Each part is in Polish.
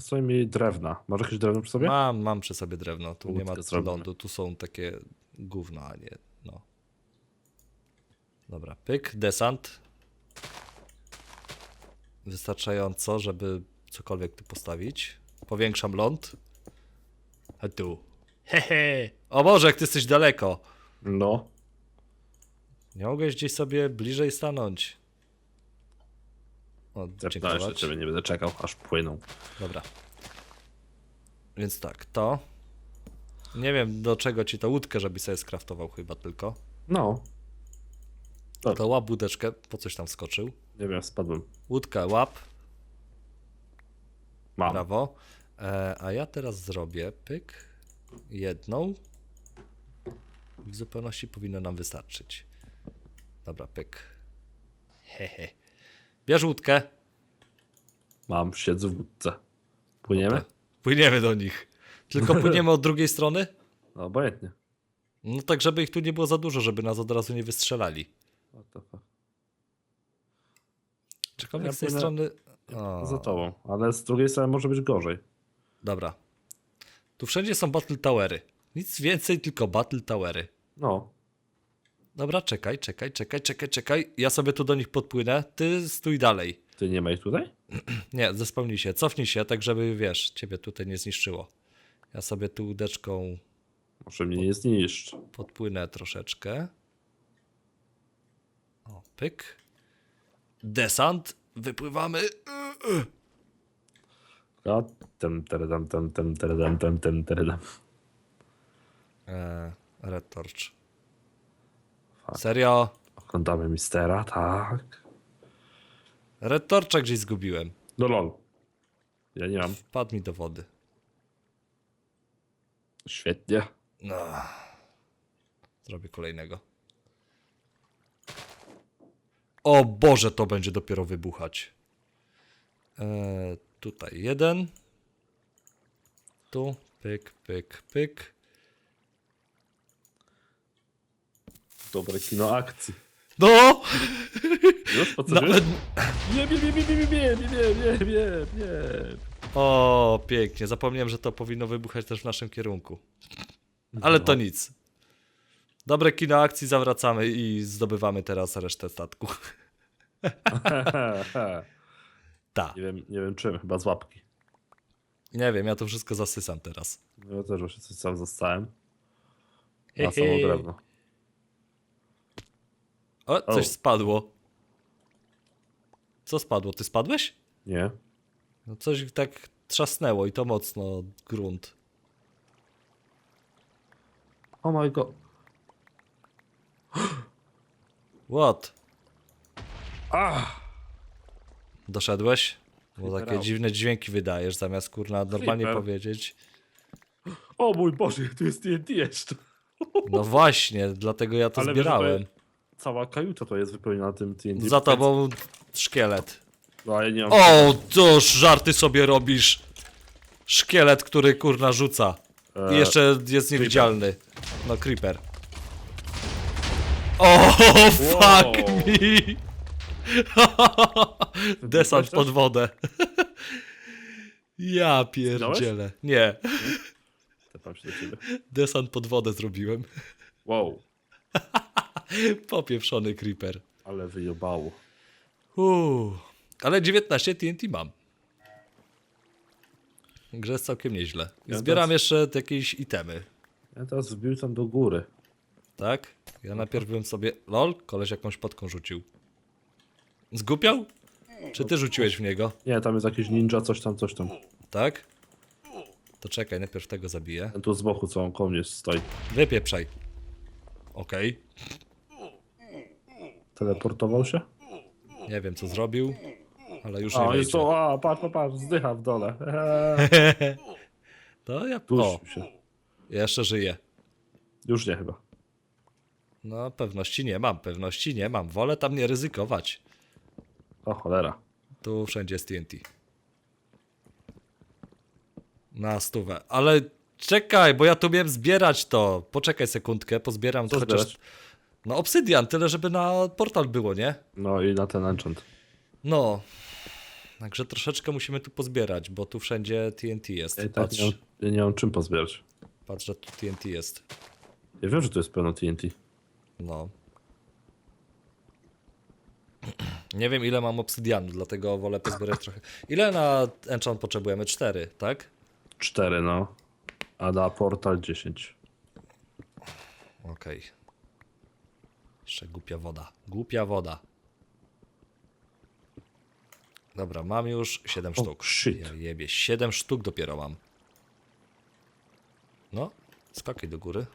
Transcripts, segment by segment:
Posłuchaj mi drewna. Masz jakieś drewno przy sobie? Mam, mam przy sobie drewno. Tu nie ma zrobimy. lądu, tu są takie gówno, a nie. No. Dobra, pyk, desant. Wystarczająco, żeby cokolwiek tu postawić. Powiększam ląd. A tu. Hehe. O Boże, jak ty jesteś daleko. No. Nie mogłeś gdzieś sobie bliżej stanąć. Zepnąłeś do ciebie, nie będę czekał, aż płyną. Dobra. Więc tak, to. Nie wiem do czego ci to łódkę, żebyś sobie skraftował chyba tylko. No. To łap łódeczkę, po coś tam skoczył. Nie wiem, spadłem. Łódkę łap, Mam. brawo. E, a ja teraz zrobię pyk, jedną. W zupełności powinno nam wystarczyć. Dobra, pyk. Hehe. Bierz łódkę. Mam, siedzę w łódce. Płyniemy? Płyniemy do nich. Tylko płyniemy od drugiej strony? No, obojętnie. No tak, żeby ich tu nie było za dużo, żeby nas od razu nie wystrzelali. Czekamy Ja z tej płynę strony. O, Za tobą, ale z drugiej strony może być gorzej. Dobra. Tu wszędzie są battle towery. Nic więcej, tylko battle towery. No. Dobra, czekaj, czekaj, czekaj, czekaj, czekaj. Ja sobie tu do nich podpłynę. Ty stój dalej. Ty nie ma ich tutaj? Nie, zespełnij się, cofnij się, tak żeby wiesz, ciebie tutaj nie zniszczyło. Ja sobie tu łódeczką Może mnie nie zniszcz. podpłynę troszeczkę. O, pyk. Desant. Wypływamy. A, tem, teredam, tem, tem, teredam, tem, tem, teredam. Eee. Fuck. Serio? Oglądamy mistera, tak. Red Torcha gdzieś zgubiłem. No lol. Ja nie mam. Wpadł mi do wody. Świetnie. No. Zrobię kolejnego. O Boże, to będzie dopiero wybuchać. Eee, tutaj jeden. Tu, pyk, pyk, pyk. Dobre kino akcji. No! Już po co Nawet... Nie, nie, nie, nie, nie, nie, nie, nie, nie, nie, nie. O, pięknie. Zapomniałem, że to powinno wybuchać też w naszym kierunku. Ale to nic. Dobre kino akcji, zawracamy i zdobywamy teraz resztę statku. Ta. nie wiem, nie wiem czym, chyba z łapki. Nie wiem, ja to wszystko zasysam teraz. No Ja też właśnie coś sam zostałem. Na samo drewno. O, coś O. spadło. Co spadło? Ty spadłeś? Nie? No coś tak trzasnęło i to mocno grunt. Oh my god. What? Ah! Doszedłeś? Bo Creeper takie out. dziwne dźwięki wydajesz, zamiast kurna normalnie Creeper. powiedzieć. O mój Boże, tu jest TNT jeszcze. No właśnie, dlatego ja to Ale wiesz, zbierałem. Cała kajuta to jest wypełniona tym TNT. Za tobą szkielet. No ale nie mam... O, to żarty sobie robisz. Szkielet, który kurna rzuca. I E, jeszcze jest niewidzialny. No, creeper. O, fuck Wow. me! Desant pod wodę. Ja pierdzielę. Nie, Tepam się do ciebie. desant pod wodę zrobiłem. Wow, Popieprzony creeper. ale wyjebało. Uuu. Ale 19 TNT mam. Grze jest całkiem nieźle. Ja Zbieram też. jeszcze jakieś itemy. Ja teraz wbił tam do góry. Tak? Ja najpierw bym sobie. Lol, koleś jakąś podką rzucił. Zgupiał? Czy ty rzuciłeś w niego? Nie, tam jest jakiś ninja, coś tam, coś tam. Tak? To czekaj, najpierw tego zabiję. Ten tu z boku, co on koło mnie stoi. Wypieprzaj. Okej. Teleportował się? Nie wiem co zrobił, ale już nie jest wejdzie. to, a, patrz, patrz, patrz, zdycha w dole. Eee, To ja. O, Dusił się. jeszcze żyję. Już nie chyba. No, pewności nie mam, pewności nie mam. Wolę tam nie ryzykować. O cholera. Tu wszędzie jest TNT. Na stówę. Ale czekaj, bo ja tu miałem zbierać to. Poczekaj sekundkę, pozbieram Co chociaż. zbierać? No, obsydian, tyle żeby na portal było, nie? No i na ten enchant. No. Także troszeczkę musimy tu pozbierać, bo tu wszędzie TNT jest. Ja i tak Patrz, nie mam, nie mam czym pozbierać. patrz, że tu TNT jest. Ja wiem, że tu jest pełno TNT. No. Nie wiem ile mam obsydianu, dlatego wolę pozbierać trochę. Ile na enchant potrzebujemy? Cztery, tak? Cztery, no. A na portal 10. Okej. Jeszcze głupia woda. Głupia woda. Dobra, mam już 7 O, sztuk. shit. Ja jebie, 7 sztuk dopiero mam. No, skakaj do góry.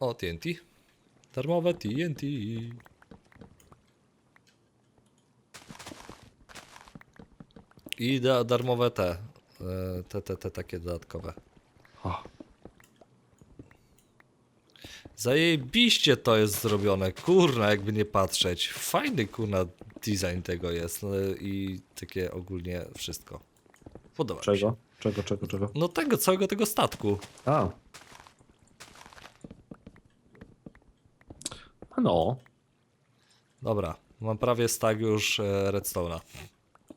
O, TNT. Darmowe TNT. I da, darmowe te, e, te, te, te takie dodatkowe. Zajebiście to jest zrobione, kurna, jakby nie patrzeć. Fajny, kurna, design tego jest no, i takie ogólnie wszystko. Podoba mi się. czego? Czego, czego, czego? No tego, całego tego statku. A. A No. Dobra, mam prawie stag już e, redstone'a.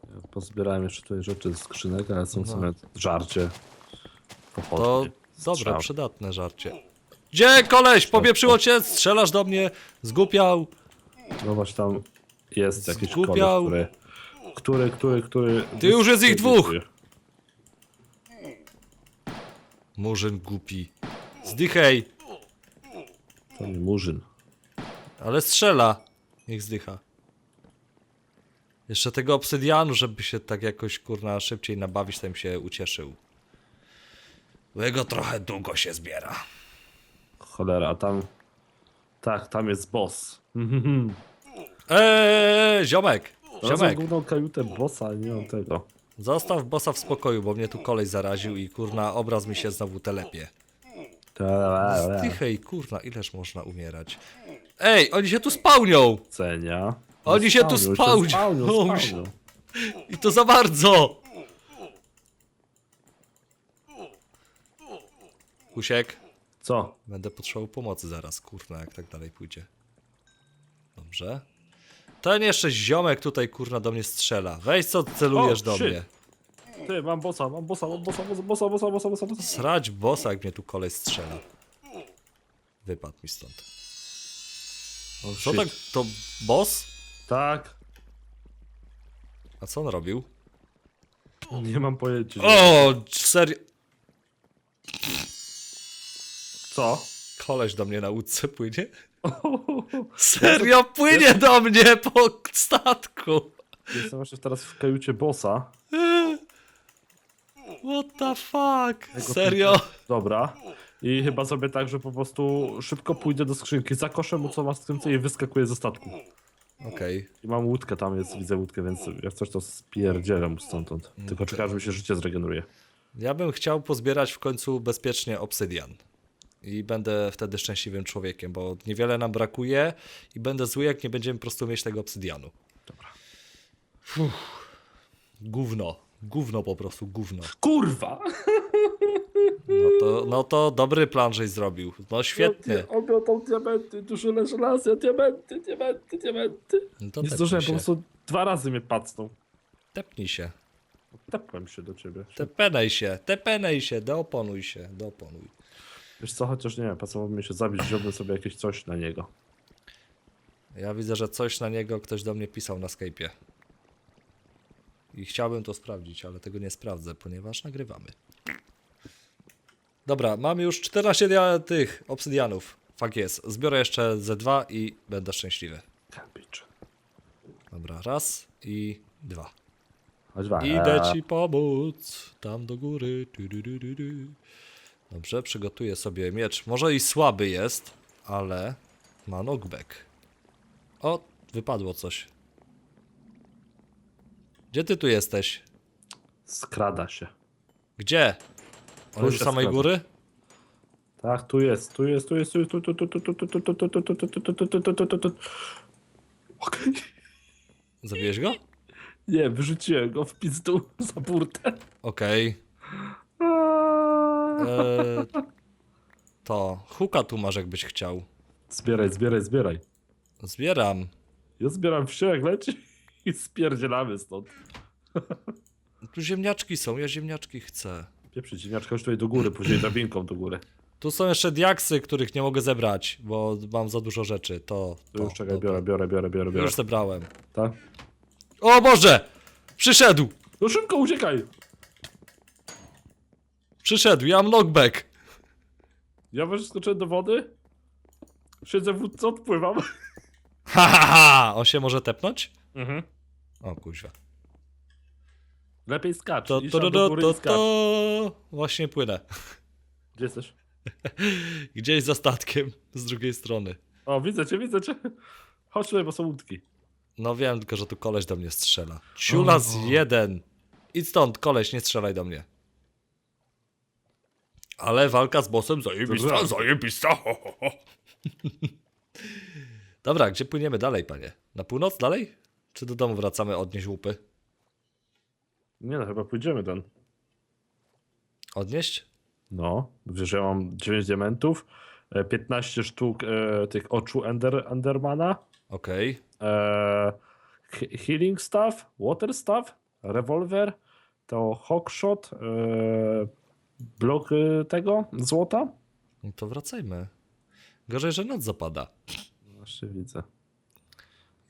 Ja pozbierałem jeszcze tutaj rzeczy z skrzynek, ale są No. w sumie żarcie. To Pochodnie, dobre, przydatne żarcie. Gdzie koleś? Popieprzyło cię? Strzelasz do mnie? Zgłupiał? No właśnie tam jest jakiś Zgubiał. koleś, który... Który, który, który... Ty już jest ich dwóch! Murzyn głupi. Zdychaj! To nie murzyn. Ale strzela. Niech zdycha. Jeszcze tego obsydianu, żeby się tak jakoś kurna szybciej nabawić, bym się ucieszył. Bo jego trochę długo się zbiera. Cholera, a tam... Tak, tam jest boss. Mhm. Eee, ziomek! Znalazłem Ziomek! główną kajutę bossa, nie mam tego. Zostaw bossa w spokoju, bo mnie tu kolej zaraził i kurna obraz mi się znowu telepie. Zdychaj, kurna, ileż można umierać. Ej, oni się tu spełnią! Cenia. Oni się tu spawnią. I to za bardzo! Kusiek, Co? będę potrzebował pomocy zaraz, kurna, jak tak dalej pójdzie. Dobrze. Ten jeszcze ziomek tutaj, kurna, do mnie strzela. Weź co celujesz O, do shit. mnie. Ty, mam bossa, mam bossa, mam bossa, bossa, bossa, bossa, bossa, bossa, bossa. Srać bossa, jak mnie tu kolej strzela. Wypadł mi stąd. O, Co shit. tak, to boss? Tak. A co on robił? Nie mam pojęcia. O, serio. Co? Koleś do mnie na łódce płynie? Serio, płynie do mnie po statku. Jestem właśnie teraz w kajucie bossa. What the fuck? Serio? Dobra. I chyba zrobię tak, że po prostu szybko pójdę do skrzynki, zakoszę mu co ma w skrzynce i wyskakuję ze statku. Okej. I mam łódkę, tam jest, widzę łódkę, więc jak coś to spierdzielę mu stamtąd. Tylko czekam, aż mi się życie zregeneruje. Ja bym chciał pozbierać w końcu bezpiecznie obsydian. I będę wtedy szczęśliwym człowiekiem, bo niewiele nam brakuje i będę zły, jak nie będziemy po prostu mieć tego obsydianu. Dobra. Fuh. Gówno. Gówno po prostu, gówno. Kurwa! No to, no to dobry plan, żeś zrobił. No świetnie. Oglądam diamenty, dużo żelaza, diamenty, diamenty, diamenty. No to Nie zdążyłem, po prostu dwa razy mnie pacnął. Tepnij się. Tepłem się do ciebie. Tepenaj się, tepenaj się, dooponuj się, dooponuj. Wiesz co, chociaż nie wiem, pasowałoby mi się zabić, wziąłbym sobie jakieś coś na niego. Ja widzę, że coś na niego ktoś do mnie pisał na Skype'ie. I chciałbym to sprawdzić, ale tego nie sprawdzę, ponieważ nagrywamy. Dobra, mamy już 14 dia- tych obsydianów. Fak jest. Zbiorę jeszcze Z2 i będę szczęśliwy. Dobra, raz i dwa. Chodź dwa. Idę ci pomóc. Tam do góry. Tu, du, du, du, du. Dobrze, przygotuję sobie miecz. Może i słaby jest, ale ma knockback. O, wypadło coś. Gdzie ty tu jesteś? Skrada się. Gdzie? On się z samej skrada. góry? Tak, tu jest, tu jest, tu jest, tu jest, tu, tu, tu, tu, tu, tu, tu, tu, tu, tu, tu, tu, tu, tu, tu, tu, tu, tu, tu. Okej. Zabiłeś go? Nie, wyrzuciłem go w pizdu za burtę. Okej. Eee, to. Huka tu masz, jakbyś chciał. Zbieraj, zbieraj, zbieraj. Zbieram. Ja zbieram wsie, jak leci. I spierdzielamy stąd. Tu ziemniaczki są, ja ziemniaczki chcę. Pieprzy ziemniaczka, chodź tutaj do góry, później drabinką do góry. Tu są jeszcze diaksy, których nie mogę zebrać, bo mam za dużo rzeczy. To. To już czekaj, to, biorę, biorę, biorę, biorę, biorę. Już zebrałem. Tak? O Boże! Przyszedł! No szybko, uciekaj! Przyszedł, ja mam knockback. Ja wyskoczyłem do wody. Siedzę w odpływam. Ha, ha, ha! On się może tepnąć? Mhm. O kuźwa. Lepiej skacz. To, to, to, do to, góry to, i skacz. to... Właśnie płynę. Gdzie jesteś? Gdzieś za statkiem, z drugiej strony. O, widzę cię, widzę cię. Chodź tutaj, bo są łódki. No wiem, tylko że tu koleś do mnie strzela. Ciulas jeden. Idź stąd, koleś, nie strzelaj do mnie. Ale walka z bossem zajebista, zajebista. Ho, ho, ho. Dobra, gdzie płyniemy dalej, panie? Na północ dalej? Czy do domu wracamy odnieść łupy? Nie no, chyba pójdziemy ten. Odnieść? No, wiesz, ja mam 9 diamentów, e, 15 sztuk e, tych oczu Ender, Endermana, Okej. e, he- healing staff, water staff, rewolwer, to hookshot, e, blok e, tego złota. No to wracajmy. Gorzej, że noc zapada. Właśnie widzę.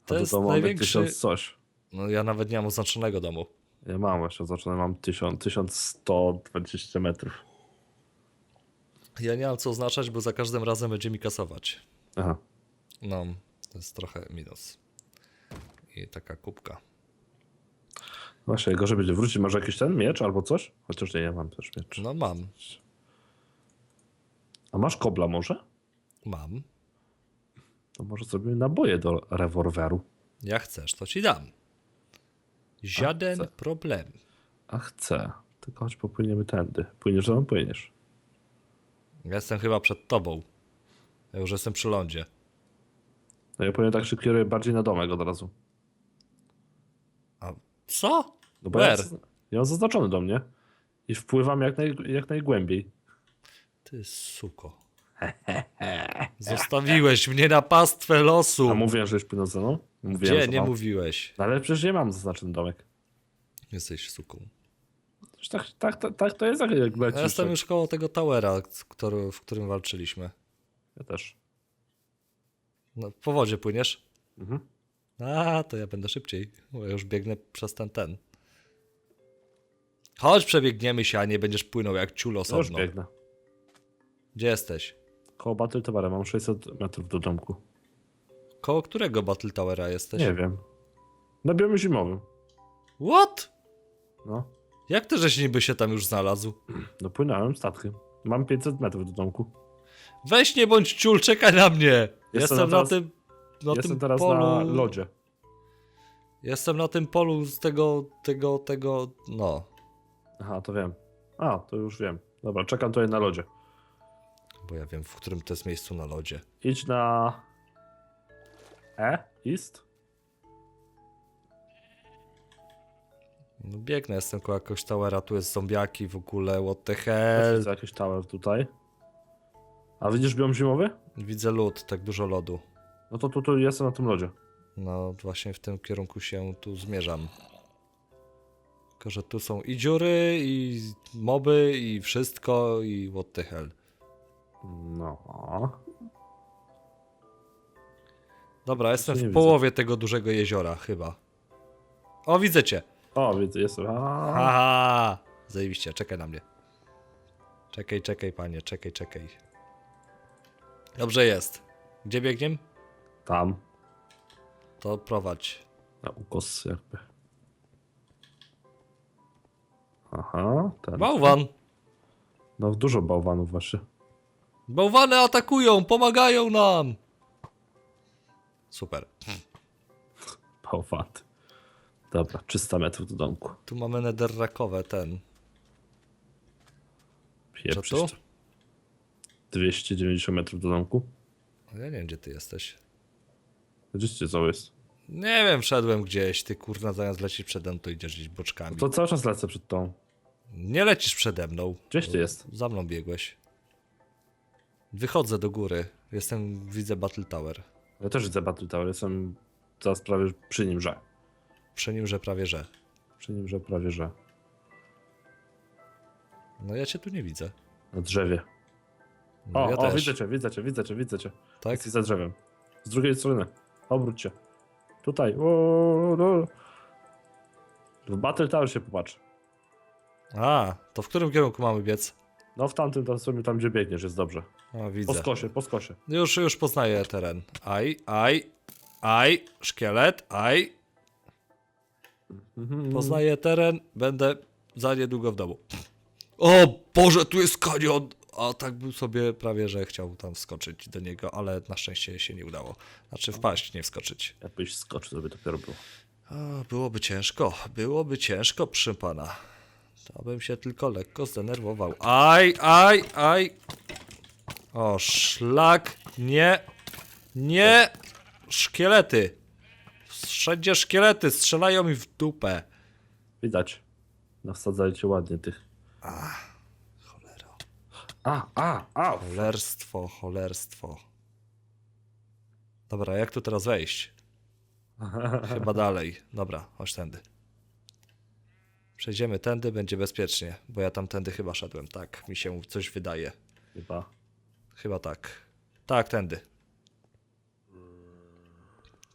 To jest największy... 1000 coś. No ja nawet nie mam oznaczonego domu. Ja mam właśnie zaczynam, mam 1000, 1120 metrów. Ja nie mam co oznaczać, bo za każdym razem będzie mi kasować. Aha. No, to jest trochę minus. I taka kubka. Właśnie, gorzej będzie wrócić. Masz jakiś ten miecz albo coś? Chociaż nie, ja mam też miecz. No mam, A masz kobla może? mam. To może zrobimy naboje do rewolweru. Jak chcesz, to ci dam. Żaden chcę. problem. A chcę. Tylko choć popłyniemy tędy. Płyniesz, to płyniesz. Ja jestem chyba przed tobą. Ja już jestem przy lądzie. No ja powiem tak się kieruję bardziej na domek od razu. A co? No bo ja, Where? ja mam zaznaczony do mnie. I wpływam jak, naj, jak najgłębiej. Ty suko. Zostawiłeś mnie na pastwę losu. A mówiłem, że już płynął ze mną? Mówiłem, Gdzie? że Nie mam. mówiłeś. No ale przecież nie mam zaznaczony domek. Jesteś suką. Przecież Tak, tak, tak, tak to jest jak jak lecisz. Ja jestem tak. już koło tego towera, który, w którym walczyliśmy. Ja też. No, po wodzie płyniesz? Mhm. A, to ja będę szybciej, bo ja już biegnę przez ten ten. Chodź, przebiegniemy się, a nie będziesz płynął jak ciul już osobno. biegnę. Gdzie jesteś? Koło Battle Towera mam 600 metrów do domku. Koło którego Battle Towera jesteś? Nie wiem. Na biomie zimowym. What? No. Jak to, żeś niby się tam już znalazł? No płynąłem statkiem. Mam 500 metrów do domku. Weź nie bądź ciul, czekaj na mnie! Jestem, na na, teraz- tym... Na Jestem tym teraz polu... na lodzie. Jestem na tym polu z tego, tego, tego, no. Aha, to wiem. A, to już wiem. Dobra, czekam tutaj na lodzie. Bo ja wiem, w którym to jest miejscu na lodzie. Idź na... E? East? No biegnę, jestem koło jakiegoś towera, tu jest zombiaki w ogóle, what the hell. Widzę jakiś tower tutaj. A widzisz biom zimowy? Widzę lód, tak dużo lodu. No to tu, tu jestem na tym lodzie. No właśnie w tym kierunku się tu zmierzam. Tylko, że tu są i dziury, i moby, i wszystko, i what the hell. No. Dobra, jestem nie w widzę. połowie tego dużego jeziora, chyba. O, widzę cię! O, widzę, jestem. A, Haha! Zajebiście, czekaj na mnie. Czekaj, czekaj, panie, czekaj, czekaj. Dobrze jest. Gdzie biegiem? tam. To prowadź. Na ukos jakby. Aha, ten. Bałwan! No dużo bałwanów właśnie. Bałwany atakują, pomagają nam! Super. Bałwan. Dobra, 300 metrów do domku. Tu mamy netherrackowe, ten. Pieprzyć Co tu? to. 290 metrów do domku. Ja nie wiem, gdzie ty jesteś. Gdzieście co jest? Nie wiem, wszedłem gdzieś, ty kurna, zamiast lecieć przede mną, to idziesz gdzieś boczkami. To cały czas lecę przed tą. Nie lecisz przede mną. Gdzieś ty jest? Za mną biegłeś. Wychodzę do góry. Jestem, widzę Battle Tower. Ja też widzę Battle Tower, jestem zaraz prawie przy nim, że. przy nim, że prawie że. Przy nim, że prawie że. No ja cię tu nie widzę. Na drzewie. No O, ja o, też. widzę cię, widzę cię, widzę cię, widzę cię. Tak? Jesteś za drzewem. Z drugiej strony. Obróć się. Tutaj. O, no. W Battle Tower się popatrz. A, to w którym kierunku mamy biec? No w tamtym tam sobie tam gdzie biegniesz jest dobrze. O, Po widzę. skosie, po skosie. Już, już poznaję teren. Aj, aj, aj, szkielet, aj. Mhm. Poznaję teren, będę za niedługo w domu. O Boże, tu jest kanion! A tak bym sobie prawie, że chciał tam wskoczyć do niego, ale na szczęście się nie udało. Znaczy wpaść, nie wskoczyć. Jakbyś skoczył, to by dopiero było. A, byłoby ciężko, byłoby ciężko, proszę pana. To bym się tylko lekko zdenerwował. Aj, aj, aj. O, szlak, nie, nie, szkielety. Wszędzie szkielety, strzelają mi w dupę. Widać. Nasadzali cię ładnie tych. Cholera. A, a, a! Cholerstwo, cholerstwo. Dobra, jak tu teraz wejść? Chyba dalej. Dobra, chodź tędy. Przejdziemy tędy, będzie bezpiecznie, bo ja tam tędy chyba szedłem, tak, mi się coś wydaje. Chyba. Chyba tak. Tak, tędy.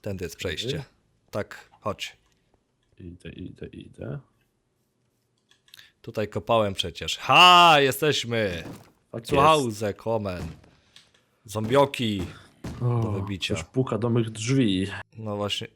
Tędy jest przejście. Tak, chodź. Idę, idę, idę. Tutaj kopałem przecież. Ha, jesteśmy! Tak Zu Hause kommen. Zombioki. O, do wybicia. Ktoś puka do mych drzwi. No właśnie.